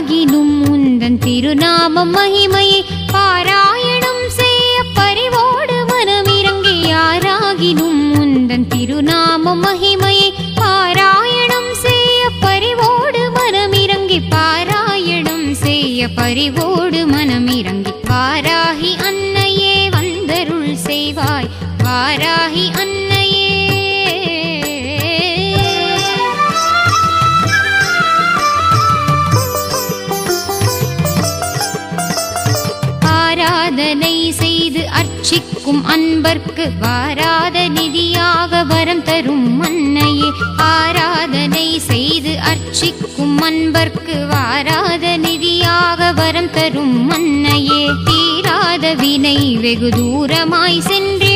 ஆகினும் உந்தன் திருநாம மகிமையை பாராயணம் செய்ய பரிவோடு மனமிறங்கி யாராகினும் உந்தன் திருநாம மகிமையை பாராயணம் செய்ய பரிவோடு மனமிறங்கி பாராயணம் செய்ய பரிவோடு மனமிறங்கி வாராகி அன்னையே வந்தருள் செய்வாய். வாராகி அன்னையே அர்ச்சிக்கும் அன்பர்க்கு வாராத நிதியாக வரம் தரும் மன்னையே ஆராதனை செய்து அர்ச்சிக்கும் அன்பர்க்கு வாராத நிதியாக வரம் தரும் மன்னையே தீராத வினை வெகு தூரமாய் சென்று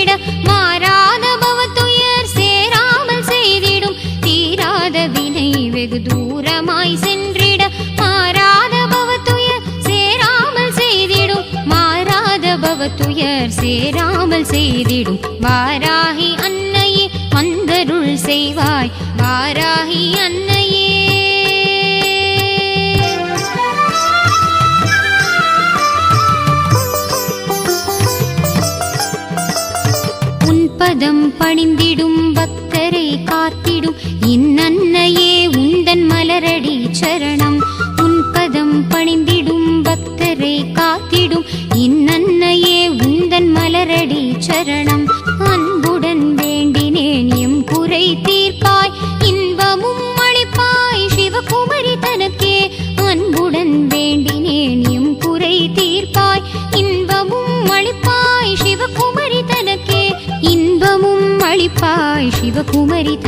துயர் சேராமல் செய்திடும். வாராகி அன்னையே வந்தருள் செய்வாய். வாராகி அன்னையே. உன் பதம் பணிந்திடும் பக்தரை காத்திடும். இன்னன்னையே உந்தன் மலரடி சரணம். உன் பதம் பணிந்திடும் பக்தரை காத்திடும். இன்னன்னையே உந்தன் சரணம். அன்புடன் வேண்டினேன் எம் குறை தீர்ப்பாய். இன்பமும் அளிப்பாய் சிவகுமரி தனக்கே. அன்புடன் வேண்டினேன் எம் குறை தீர்ப்பாய். இன்பமும் அளிப்பாய் சிவகுமரி தனக்கே. இன்பமும் அளிப்பாய் சிவகுமரி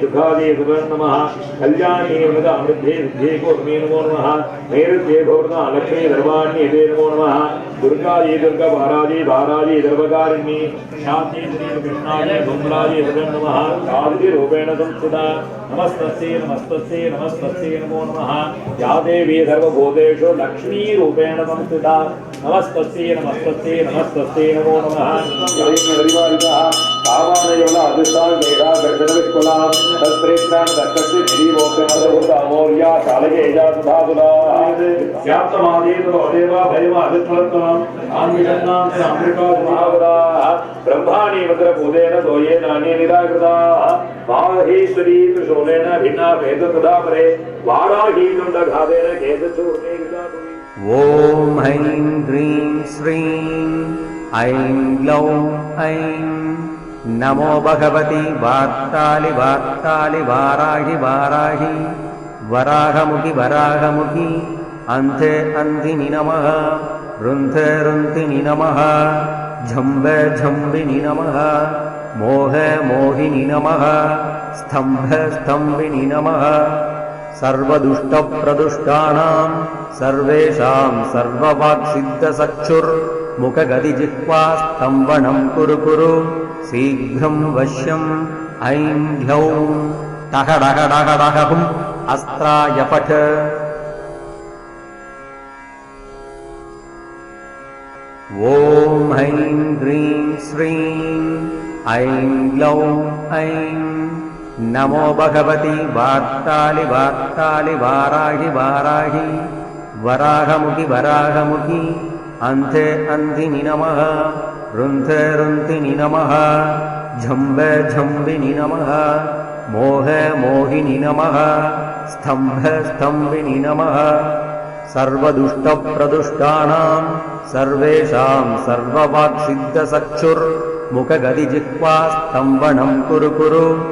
दुःखादे सुभं नमः। कल्याणे वृद अमृद्धे विद्ये कौर्मे नमो नमः। नैऋत्ये भवृत लक्ष्मी धर्माण्ये ते नमो नमः। दुर्गादे दुर्गवारादे भारादे सर्वकारिण्ये शान्ति कृष्णादे धूम्रादे सुभं नमः। आदिति रूपेण संस्थिता नमस्तस्यै नमस्तस्यै नमस्तस्यै नमो नमः। या देवी सर्वभूतेषु लक्ष्मीरूपेण संस्थिता நமஸ்தஸ்தே நமஸ்தஸ்தே நமஸ்தஸ்தே நமோ நம காமானயோல அதிர்ஷ்டால் வேடா கண்டனவிற்குலாம் தத்ரேத்தான் தத்தத்து ஸ்ரீவோக்கமோர்யா கலகே ஜாதுதாதுலா யாப்தமாதேதோ அதேவா பயவா அதிர்ஷ்டத்தான் ஆன்மிகன்னாம் அமிர்கா மகாவதா ब्रह्माणि मद्रभूतेन दोयेनानि निराकृता माहेश्वरी त्रिशूलेन भिन्ना भेदप्रदापरे वाराहीदुण्डघातेन केदचूर्णे कृता ॐ ऐं ह्रीं श्रीं ऐं ग्लौं ऐं नमो भगवति वार्तालि वार्तालि वाराहि वाराहि वराहमुखि वराहमुखि अन्धे अन्धिनि नमः रुन्धे रुन्धिनि नमः झम्ब झम्बिनि नमः मोह मोहिनि नमः स्तम्भ स्तम्भिनि नमः सर्वदुष्टप्रदुष्टानां सर्वेषां सर्ववाक्सिद्धसक्षुर्मुखगदिजिह्वास्तम्भनं कुरु कुरु शीघ्रं वश्यम् ऐं ह्यौं टहडहडहडहुम् अस्त्राय पठ ॐ ऐं ह्रीं श्रीं ऐं ग्लौं ऐं नमो भगवति वार्तालि वार्तालि वाराहि वाराहि। वराहमुखि वराहमुखि। अन्धे अन्धिनि नमः। रुन्धे रुन्धिनि नमः। झम्ब झम्बिनि नमः। मोह मोहिनि नमः। स्तम्भ स्तम्भिनि नमः। सर्वदुष्टप्रदुष्टानां सर्वेषां सर्ववाक्सिद्धसक्षुर्मुखगदिजिह्वास्तम्भनं कुरु कुरु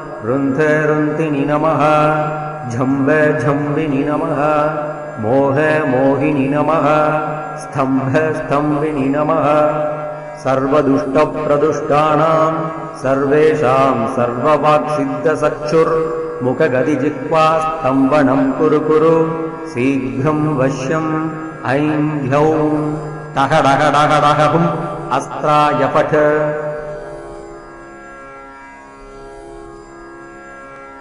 रुन्धे रुन्धिनि नमः झम्ब झम्बिनि नमः मोह मोहिनि नमः स्तम्भ स्तम्भिनि नमः। सर्वदुष्टप्रदुष्टानां सर्वेषां सर्ववाक्सिद्धसक्षुर्मुखगदिजिह्वा स्तम्भनं कुरु कुरु शीघ्रं वश्यम् ऐं ह्यौं टहडहडहडहुम् अस्त्राय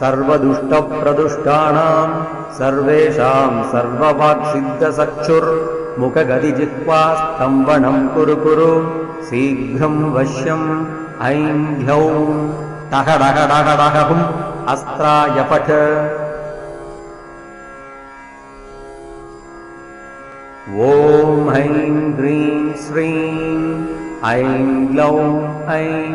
सर्वदुष्टप्रदुष्टानां सर्वेषां सर्ववाक्सिद्धसक्षुर्मुखगदिजिह्वा स्तम्भनं कुरु कुरु शीघ्रं वश्यम् ऐं ह्यौं टहडहडहडहुम् अस्त्राय पठ ॐ ऐं ह्रीं श्रीं ऐं ग्लौं ऐं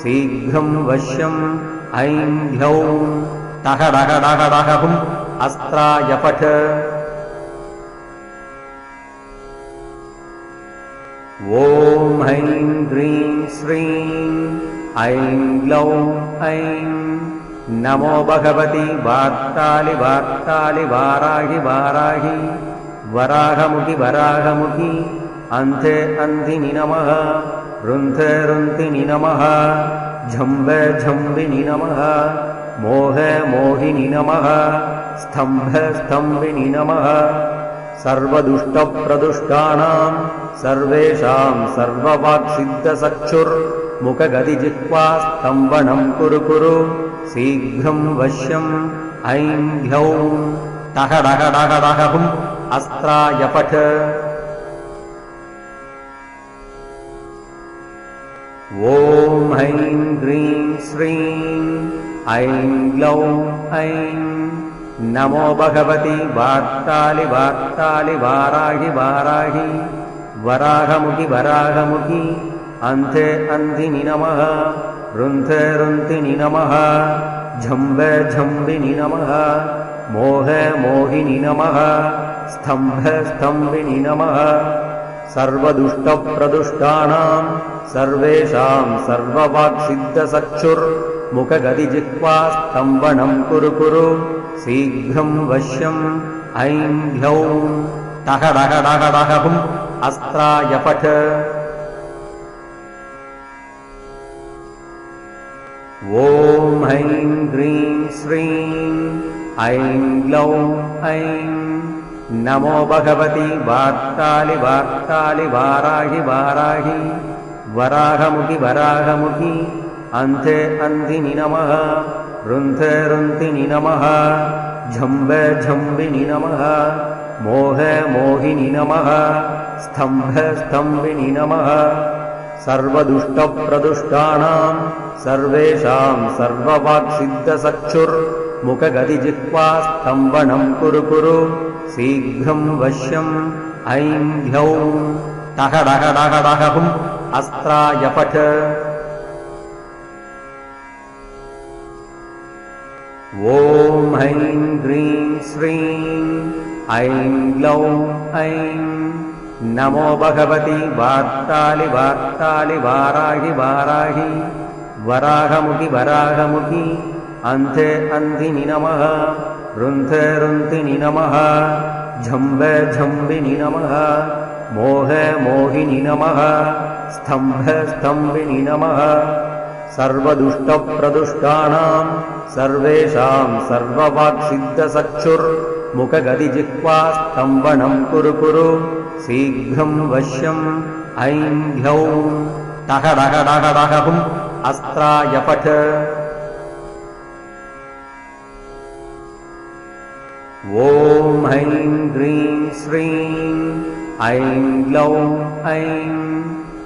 शीघ्रं वश्यम् ऐं ह्यौं टहडहडहडहुम् अस्त्राय पठ। ॐ ऐं ह्रीं श्रीं ऐं ग्लौं ऐं नमो भगवति वार्तालि वार्तालि वाराहि वाराहि। वराहमुखि वराहमुखि अन्धे अन्धिनि नमः रुन्धे रुन्धिनि नमः झम्ब झम्बिनि नमः मोह मोहिनि नमः स्तम्भ स्तम्भिनि नमः। सर्वदुष्टप्रदुष्टानां सर्वेषां सर्ववाक्सिद्धसक्षुर्मुखगदिजिह्वा स्तम्भनं कुरु कुरु शीघ्रं वश्यम् ऐं ह्यौं टहडहडहडहुम् अस्त्राय ॐ ऐं ह्रीं श्रीं ऐं ग्लौं ऐं नमो भगवति वार्तालि वार्तालि वाराहि वाराहि वराहमुखि वराहमुखि अन्धे अन्धिनि नमः रुन्धे रुन्धिनि नमः झम्ब झम्बिनि नमः मोह मोहिनि नमः स्तम्भ स्तम्भिनि नमः सर्वदुष्टप्रदुष्टानां सर्वेषां सर्ववाक्सिद्धसक्षुर्मुखगदिजिह्वा स्तम्भनं कुरु कुरु। शीघ्रं वश्यम् ऐं ह्यौं टहडहडहडहुम् अस्त्राय पठ। ॐ ऐं ह्रीं श्रीं ऐं ग्लौं ऐं नमो भगवति वार्तालि वार्तालि वाराहि वाराहि वराहमुखि वराहमुखि। अन्धे अन्धिनि नमः रुन्धे रुन्धिनि नमः झम्ब झम्बिनि नमः मोह मोहिनि नमः स्तम्भ स्तम्भिनि नमः सर्वदुष्टप्रदुष्टानां सर्वेषां सर्ववाक्सिद्धसक्षुर्मुखगदिजिह्वा स्तम्भनं कुरु कुरु। शीघ्रं वश्यम् ऐं ह्यौं टहडहडहडहुम् अस्त्राय पठ ॐ ऐं ह्रीं श्रीं ऐं ग्लौं ऐं नमो भगवति वार्तालि वार्तालि वाराहि वाराहि वराहमुखि वराहमुखि अन्ते अन्धिनि नमः रुन्थे रुन्तिनि नमः झम्ब झम्बिनि नमः मोह मोहिनि नमः स्तम्भ स्तम्भिनि नमः सर्वदुष्टप्रदुष्टानां सर्वेषां सर्ववाक्सिद्धचक्षुर्मुखगदिजिह्वा स्तम्भनं कुरु कुरु। शीघ्रं वश्यम् ऐं ह्यौं टहडहडहडहुम् ऐं ग्लौं ऐं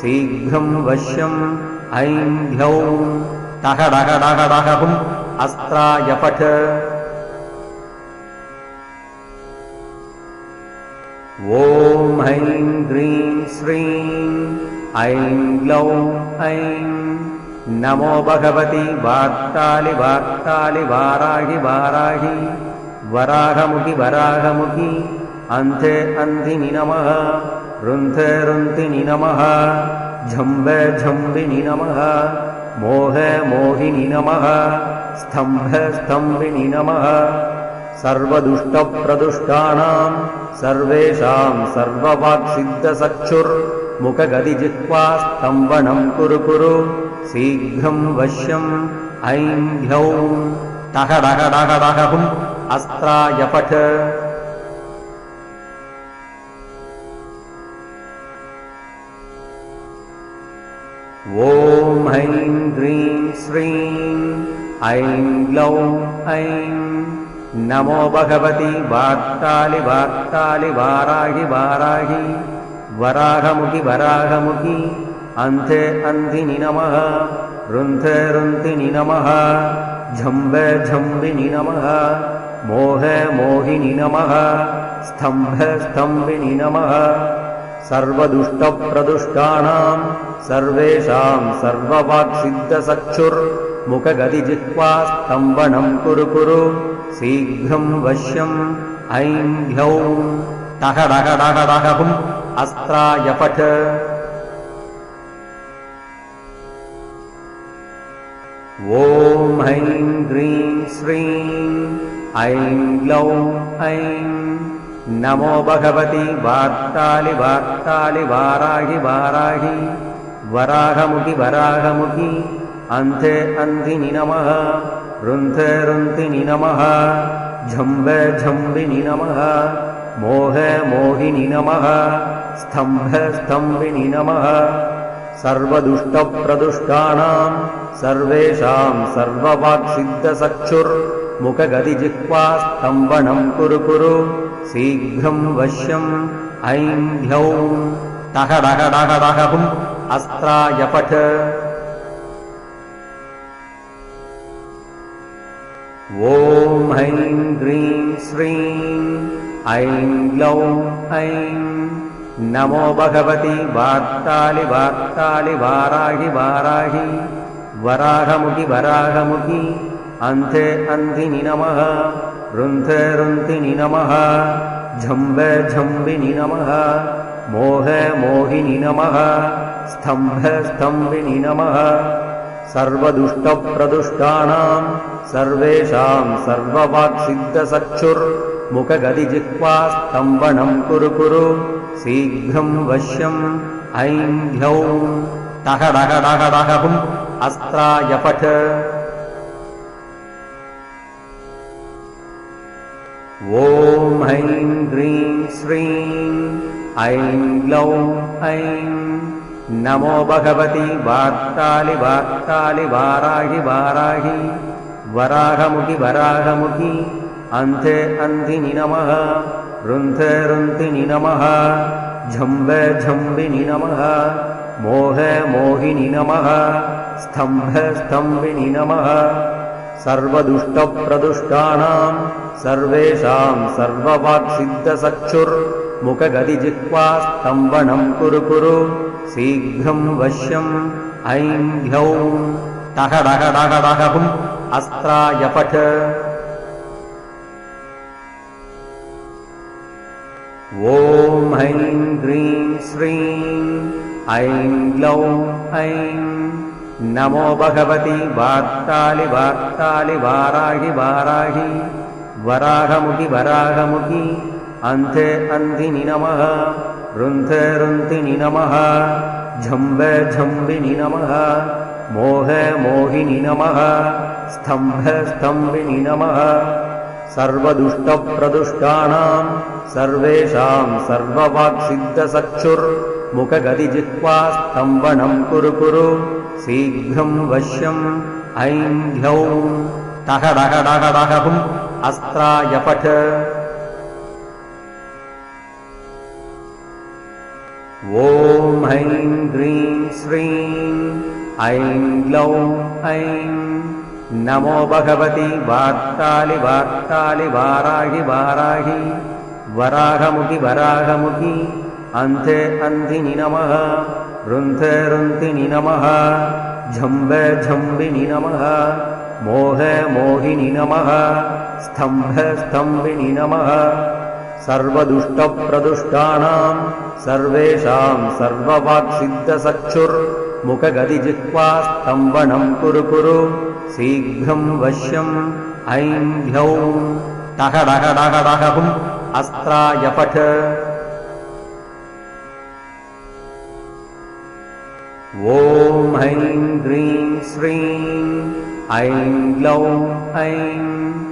शीघ्रं वश्यम् ऐं ह्यौं टहडहडहडहुम् अस्त्राय पठ। ॐ ऐं ह्रीं श्रीं ऐं ग्लौं ऐं नमो भगवति वार्तालि वार्तालि वाराहि वाराहि। वराहमुखि वराहमुखि अन्ते अन्धिनि नमः रुन्थे रुन्तिनि नमः झम्ब झम्बिनि नमः मोह मोहिनि नमः स्तम्भ स्तम्भिनि नमः सर्वदुष्टप्रदुष्टानां सर्वेषां सर्ववाक्सिद्धचक्षुर्मुखगदिजिह्वा स्तम्भनं कुरु कुरु शीघ्रं वश्यम् ऐं ह्यौं टहडहडहडहुम् अस्त्राय ॐ ऐं ह्रीं श्रीं ऐं ग्लौं ऐं नमो भगवति वार्तालि वार्तालि वाराहि वाराहि वराहमुखि वराहमुखि अन्ते अन्धिनि नमः रुन्थे रुन्तिनि नमः झम्ब झम्बिनि नमः मोह मोहिनि नमः स्तम्भ स्तम्भिनि नमः सर्वदुष्टप्रदुष्टानां सर्वेषां सर्ववाक्सिद्धचक्षुर्मुखगदिजिह्वा स्तम्भनं कुरु कुरु। शीघ्रं वश्यम् ऐं ह्यौं टहडहडहडहुम् अस्त्राय पठ। ॐ ऐं ह्रीं श्रीं ऐं ग्लौं ऐं नमो भगवति वार्तालि वार्तालि वाराहि वाराहि वराहमुखि वराहमुखि। अन्ते अन्धिनि नमः। रुन्थे रुन्तिनि नमः। झम्ब झम्बिनि नमः। मोह मोहिनि नमः। स्तम्भ स्तम्भिनि नमः। सर्वदुष्टप्रदुष्टानां सर्वेषां सर्ववाक्सिद्धचक्षुर्मुखगदिजिह्वा स्तम्भनं कुरु कुरु। शीघ्रं वश्यम् ऐं ह्यौं पठ ॐ ऐं ह्रीं श्रीं ऐं ग्लौं ऐं नमो भगवति वार्तालि वार्तालि वाराहि वाराहि वराहमुखि वराहमुखि अन्ते अन्धिनि नमः रुन्थे रुन्तिनि नमः झम्ब झम्बिनि नमः मोह मोहिनि नमः स्तम्भ स्तम्भिनि नमः। सर्वदुष्टप्रदुष्टानां सर्वेषां सर्ववाक्सिद्धचक्षुर्मुखगदिजिह्वा स्तम्भनं कुरु कुरु शीघ्रं वश्यम् ऐं ह्यौं टहडहडहडहुम् अस्त्राय पठ। ॐ ह्रीं श्रीं ऐं ग्लौं ऐं नमो भगवति वार्तालि वार्तालि वाराहि वाराहि वराहमुखि वराहमुखि अन्ते अन्धिनि नमः रुन्थे रुन्तिनि नमः झम्ब झम्बिनि नमः मोह मोहिनि नमः स्तम्भ स्तम्भिनि नमः। सर्वदुष्टप्रदुष्टानां सर्वेषां सर्ववाक्सिद्धसक्षुर्मुखगदिजिह्वा स्तम्भनं कुरु कुरु शीघ्रं वश्यम् ऐं ह्यौं टह डह डह डहुम् अस्त्राय पठ ॐ ऐं ह्रीं श्रीं ऐं ग्लौं ऐं नमो भगवति वार्तालि वार्तालि वाराहि वाराहि वराहमुखि वराहमुखि अन्धे अन्धिनि नमः। रुन्ध रुन्धिनि नमः। झम्ब झम्बिनि नमः। मोह मोहिनि नमः। स्तम्भ स्तम्भिनि नमः। सर्वदुष्टप्रदुष्टानां सर्वेषां सर्ववाक्सिद्धसक्षुर्मुखगदिजिह्वा स्तम्भनं कुरु कुरु। शीघ्रं वश्यम् ऐं ह्यौं टह डह ॐ ऐं ह्रीं श्रीं ऐं ग्लौं ऐं नमो भगवति वार्तालि वार्तालि वाराहि वाराहि वराहमुखि वराहमुखि अन्धे अन्धिनि नमः रुन्ध रुन्धिनि नमः झम्ब झम्बिनि नमः मोह मोहिनि नमः स्तम्भ स्तम्भिनि नमः सर्वदुष्टप्रदुष्टानां सर्वेषां सर्ववाक्सिद्धसक्षुर्मुखगदिजिह्वा स्तम्भनं कुरु कुरु शीघ्रं वश्यम् ऐं ह्यौं श्रीं ऐं ग्लौं ऐं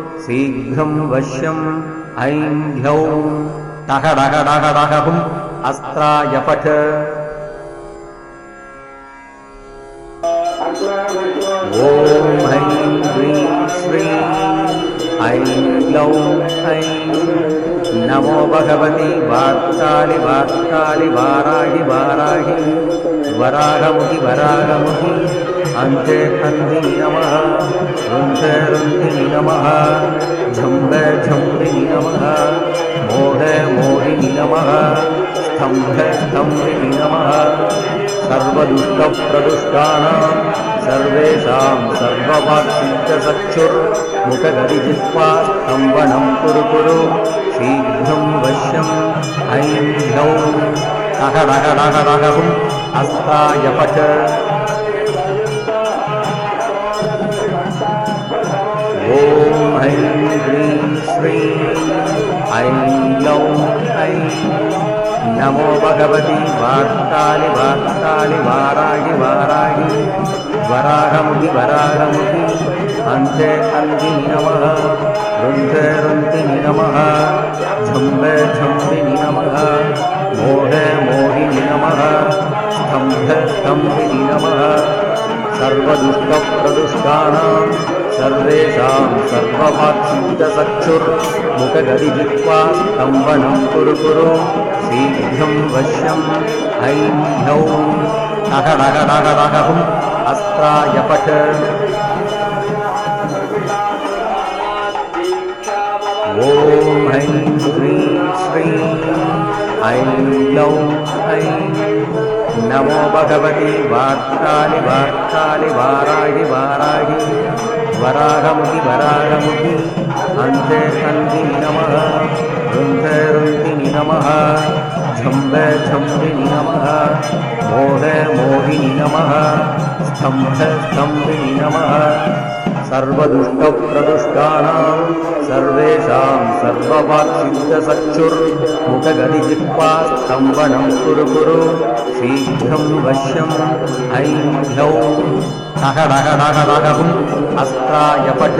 शीघ्रं वश्यम् ऐं ह्यौं टह डह डह डहुम् अस्त्राय पठ। ॐ ऐं ह्रीं श्रीं ऐं ग्लौं ऐं नमो भगवति वार्तालि वार्तालि वाराहि वाराहि। वराहमुखि वराहमुखि। अन्धे अन्धिनि नमः। रुन्ध रुन्धिनि नमः। झम्ब झम्बिनि नमः। मोह मोहिनि नमः। स्तम्भ स्तम्भिनि नमः सर्वदुष्टप्रदुष्टानां सर्वेषां सर्ववाक्सिद्धसक्षुर्मुखगदिजिह्वा स्तम्भनं कुरु कुरु शीघ्रं वश्यम् ऐं ह्यौं टह डह डह डहुम् नमो भगवति वार्तालि वार्तालि वाराहि वाराहि वराहमुखि वराहमुखि अन्धे अन्धिनि नमः रुन्ध रुन्धिनि नमः झम्ब झम्बिनि नमः मोह मोहिनि नमः स्तम्भ स्तम्भिनि नमः सर्वदुष्टप्रदुष्टानां सर्वेषां सर्ववाक्सिद्धसक्षुर्मुखगदिजिह्वा स्तम्भनं कुरु कुरु शीघ्रं वश्यम् ऐं ह्यौं टह डह डह डहुम् अस्त्राय पठ। ॐ ऐं ह्रीं श्रीं ऐं ग्लौं ऐं। नमो भगवति वार्तालि वार्तालि वाराहि वाराहि वराहमुखि वराहमुखि अन्धे अन्धिनि नमः रुन्ध रुन्धिनि नमः झम्ब झम्बिनि नमः मोह मोहिनि नमः स्तम्भ स्तम्भिनि नमः सर्वदुष्टप्रदुष्टानां सर्वेषां सर्वभाक्षित्तसच्चुर्मुतगतिहिपा स्तम्भनं कुरु कुरु शीघ्रं वश्यम् ऐ भौ णहडहडहडहम् अस्त्रायपठ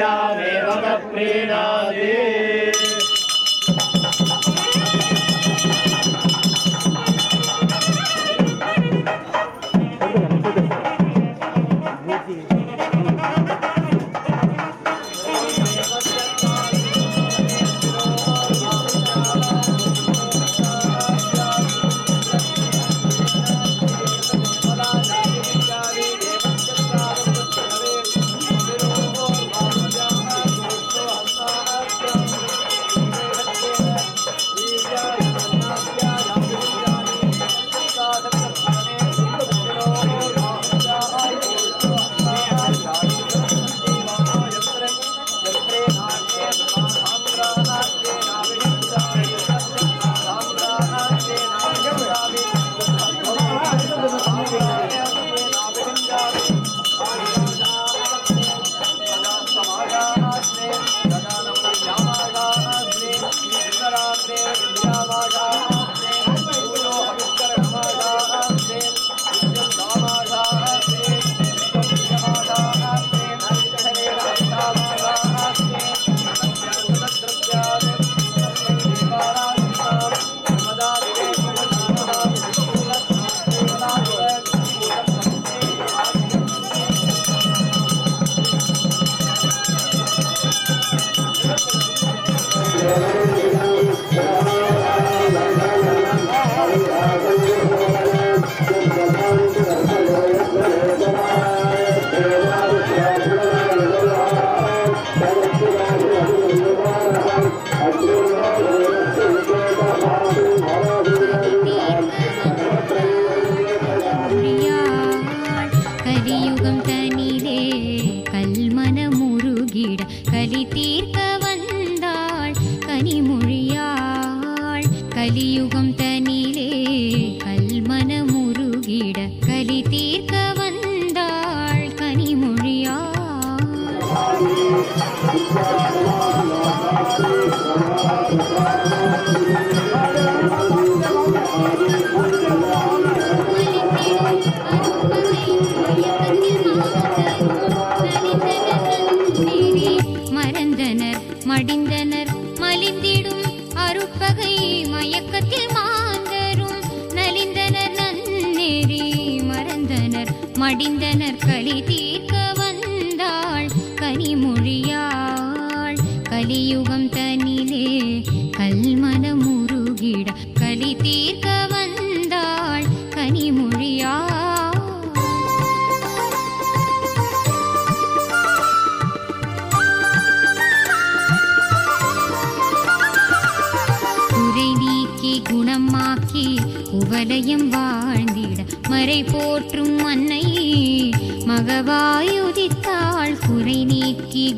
जामेव प्रीणादे Música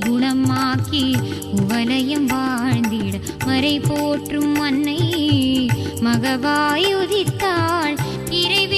குணமாக்கி உவலயம் வாழ்ந்திட மறை போற்றும் அன்னை மகவாயுதித்தாள். இறைவன்